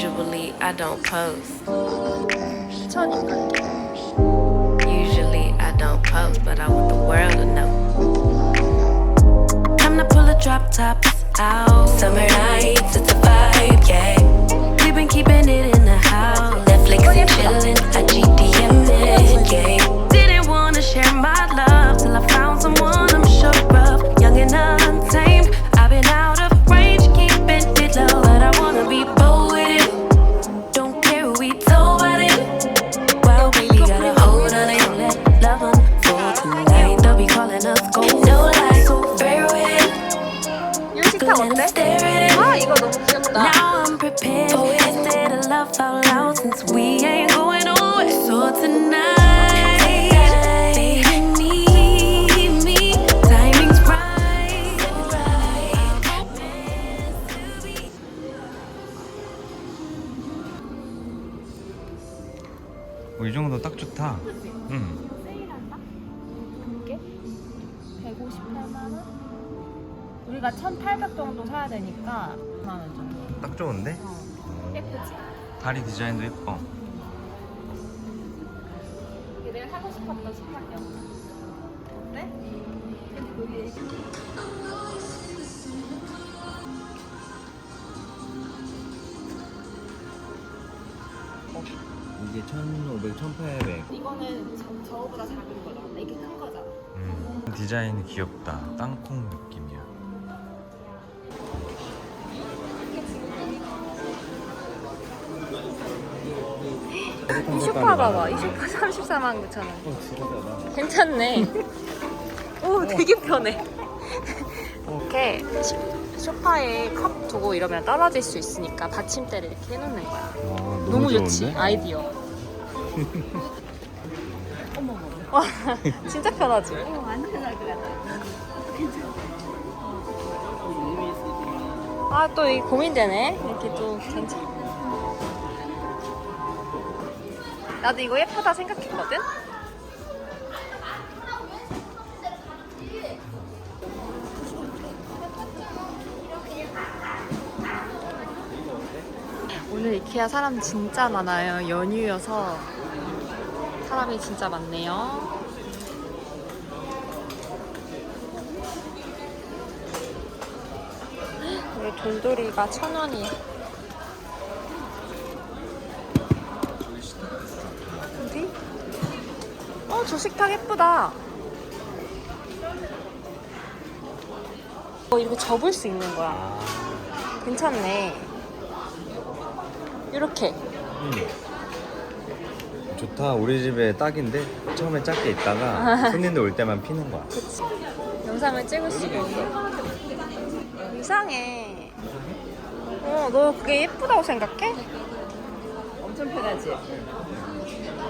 Usually I don't post. Usually I don't post, but I want the world to know. Time to pull the drop tops out. Summer nights, it's a vibe, yeah. We've been keeping it in the house. Netflix and chillin', IGD. 이 식탁 Let 'em 어때? stare at it. 아 이거 너무 귀엽다. Now I'm prepared. Instead of love out loud since we ain't going away. So tonight, baby, meet me. Timing's right. 어, 이 정도 딱 좋다. 응. 우리가 1,800 정도 사야 되니까 100만 원 정도. 딱 좋은데? 어. 예쁘지? 다리 디자인도 예뻐. 이게 내가 사고 싶었던 식탁이야. 어때? 근데 거기 이게 1,500, 1,800. 이거는 저, 저거보다 작은 거잖아. 이게 큰 거잖아. 음. 디자인이 귀엽다. 땅콩 느낌 이 쇼파 봐봐. 이 쇼파 34만 9천 원. 어, 진짜 괜찮네. 오, 되게 편해. 이렇게 시- 소파에 컵 두고 이러면 떨어질 수 있으니까 받침대를 이렇게 해놓는 거야. 너무, 너무, 좋지? 아이디어. 어머머. 와, 진짜 편하지? 완전 아, 또 이 고민되네. 이렇게 또 괜찮. 나도 이거 예쁘다 생각했거든? 오늘 이케아 사람 진짜 많아요. 연휴여서 사람이 진짜 많네요. 돌돌이가 천 원이야. 어디? 어, 저 식탁 예쁘다. 어, 이렇게 접을 수 있는 거야. 괜찮네. 이렇게. 음. 좋다. 우리 집에 딱인데 처음에 작게 있다가 손님들 올 때만 피는 거야. 그치. 영상을 찍을 수가 있어. 이상해. 어, 너 그게 예쁘다고 생각해? 엄청 편하지?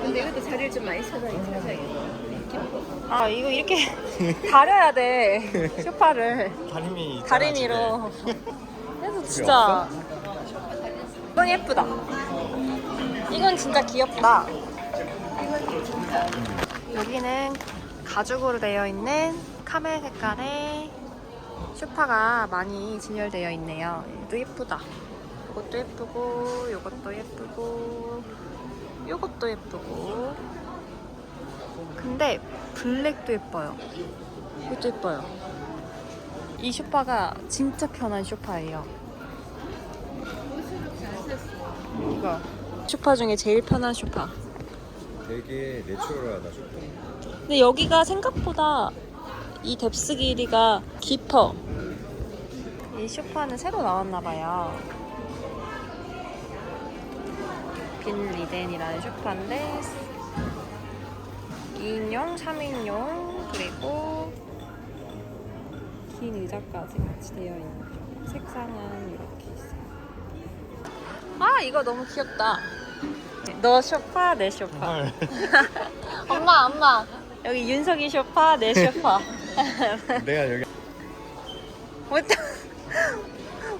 근데 이것도 자리를 좀 많이 찾아, 찾아야겠다. 아, 이거 이렇게 가려야 돼. 소파를. 다리미 다리미로. 그래서 진짜. 이건 예쁘다. 이건 진짜 귀엽다. 여기는 가죽으로 되어 있는 카멜 색깔의 소파가 많이 진열되어 있네요. 얘도 예쁘다. 이것도 예쁘고, 이것도 예쁘고, 이것도 예쁘고. 근데 블랙도 예뻐요. 이것도 예뻐요. 이 쇼파가 진짜 편한 쇼파예요. 이거 쇼파 중에 제일 편한 쇼파. 되게 내추럴하다 좋다. 근데 여기가 생각보다 이 뎁스 길이가 깊어. 이 쇼파는 새로 나왔나 봐요. 빈 리덴이라는 쇼파인데 2인용, 3인용 그리고 긴 의자까지 같이 되어 있는 거. 색상은 이렇게 있어요. 아 이거 너무 귀엽다. 너 쇼파, 내 쇼파. 엄마, 엄마. 여기 윤석이 쇼파, 내 쇼파. 내가 여기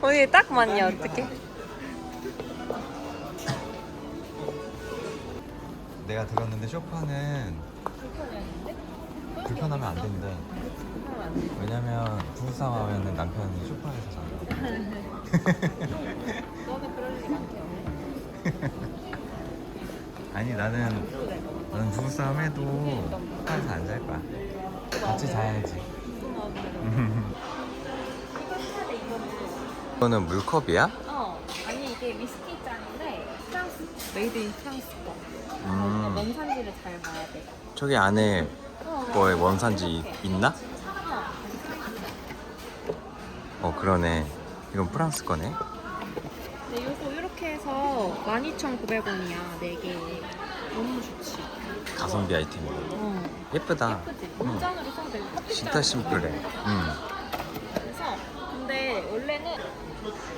오늘 딱 맞냐, 어떡해? 내가 들었는데 쇼파는 불편하면 안 된대. 왜냐면 부부싸움 하면 남편이 쇼파에서 자. 너는 그럴 일이 많대. 아니 나는 나는 부부싸움 해도 하나서 안 잘 거야. 같이 자야지. 이거는 물컵이야? 어 아니 이게 위스키 잔인데 프랑스 메이드 인 프랑스 거 음. 원산지를 잘 봐야 돼 저기 안에 어, 거에 원산지 있나? 어 그러네. 이건 프랑스 거네. 근데 요거 이렇게 해서 12,900원이야 4개 너무 좋지 가성비 아이템이네. 어 예쁘다. 예쁘지? 응. 물잔으로 써도 되고 커피 진짜 심플해. 써도 되고. 응. 그래서 근데 원래는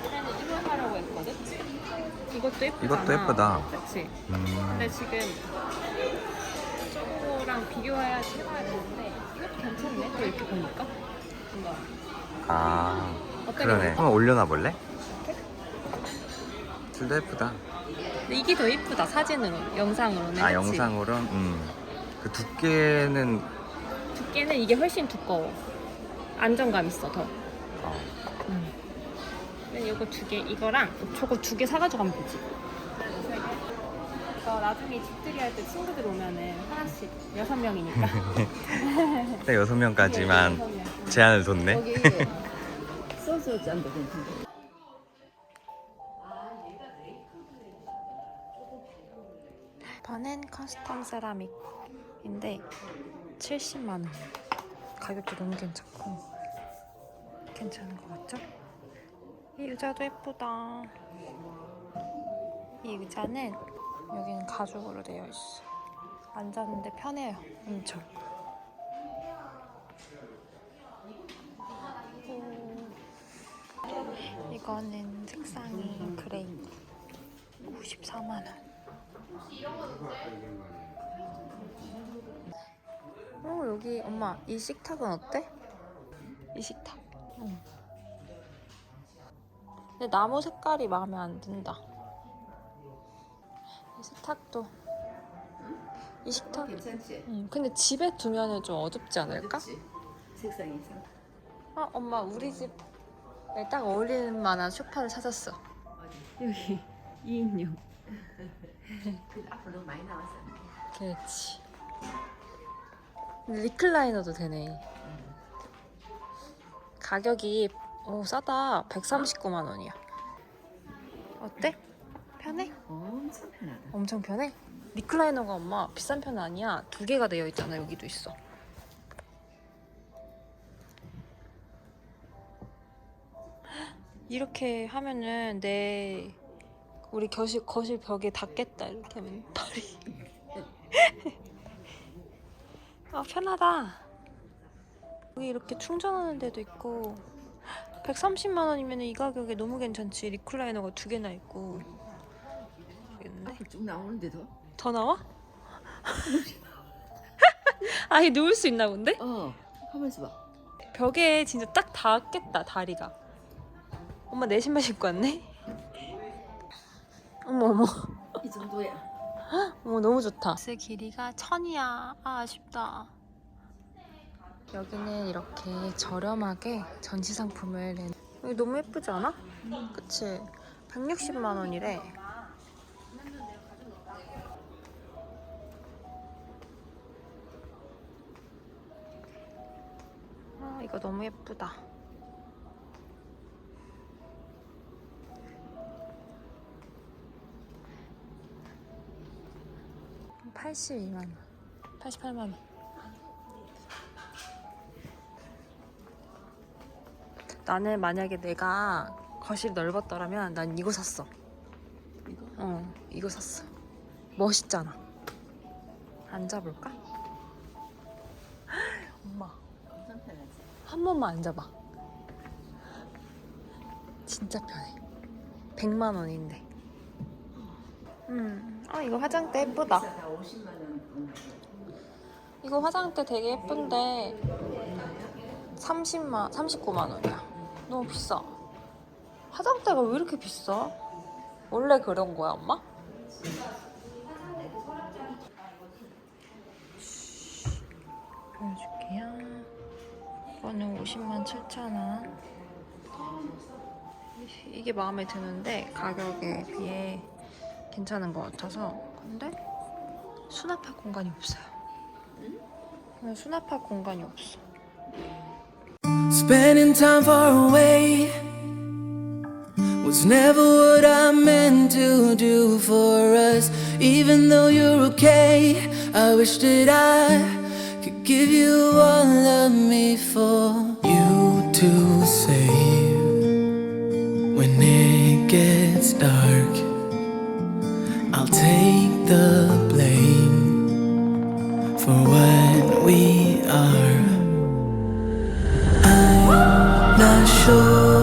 원래는 이걸 하려고 했거든. 이것도 예쁘잖아. 이것도 예쁘다. 그렇지. 음. 근데 지금 저거랑 비교해야지 해봐야 되는데 이것도 괜찮네. 또 이렇게 보니까 뭔가 아 어때? 그러네. 한번 올려놔 볼래? 둘 다 예쁘다. 근데 이게 더 예쁘다 사진으로, 영상으로는. 아 그치? 영상으로 음. 그 두께는 두께는 이게 훨씬 두꺼워. 안정감 있어 더. 어, 근데 이거 두 개, 이거랑 저거 두 개 사가지고 가면 되지. 이거 나중에 집들이 할 때 친구들 오면은 하나씩 여섯 명이니까. 딱 여섯 명까지만 제한을 뒀네. 소주 잔도 괜찮고. 버넨 커스텀 세라믹인데 70만 원. 가격도 너무 괜찮고 괜찮은 것 같죠? 이 의자도 예쁘다. 이 의자는 여기는 가죽으로 되어 있어. 앉았는데 편해요. 엄청. 이거는 색상이 그레이 94만 원. 어 여기 엄마 이 식탁은 어때? 이 식탁. 응. 근데 나무 색깔이 마음에 안 든다. 이 식탁도. 이 식탁. 괜찮지? 응. 근데 집에 두면은 좀 어둡지 않을까? 그렇지? 색상이 이상. 아 엄마 우리 집에 딱 어울리는 만한 소파를 찾았어. 여기 2인용. 그 앞으로 많이 나왔어. 그렇지. 근데 리클라이너도 되네. 가격이 오 싸다. 139만 원이야. 어때? 편해? 엄청 편하다. 엄청 편해? 리클라이너가 엄마 비싼 편 아니야. 두 개가 되어 있잖아. 여기도 있어. 이렇게 하면은 내 우리 거실 거실 벽에 닿겠다. 이렇게 하면 발이. 아 편하다. 여기 이렇게 충전하는 데도 있고 130만 원이면 이 가격에 너무 괜찮지. 리클라이너가 두 개나 있고. 모르겠는데. 앞으로 쭉 나오는데도. 더 나와? 아예 누울 수 있나 본데? 어. 하면서 봐. 벽에 진짜 딱 닿았겠다 다리가 엄마 내 신발 신고 왔네? 어머 어머 이 정도야. 어머 너무 좋다 버스 길이가 천이야 아 아쉽다 여기는 이렇게 저렴하게 전시 상품을 낸 여기 너무 예쁘지 않아? 그치? 160만 원이래. 아 이거 너무 예쁘다. 팔 82만 원. 88만 원 나는 만약에 내가 거실이 넓었더라면 난 이거 샀어 이거? 어 이거 샀어 멋있잖아 앉아볼까? 엄마 엄청 편하지. 한 번만 앉아봐. 진짜 편해. 100만 원인데. 음, 아 이거 화장대 예쁘다. 비싸다. 50만 원. 이거 화장대 되게 예쁜데 30만, 39만 원이야. 너무 비싸. 화장대가 왜 이렇게 비싸? 원래 그런 거야, 엄마? 보여줄게요. 이거는 50만 7천 원. 이게 마음에 드는데 가격에 비해 괜찮은 것 같아서 근데 수납할 공간이 없어요. 수납할 공간이 없어. Spending time far away was never what I meant to do for us. Even though you're okay, I wish that I could give you all of me for you to save. When it gets dark, I'll take the blame for what we are. 感受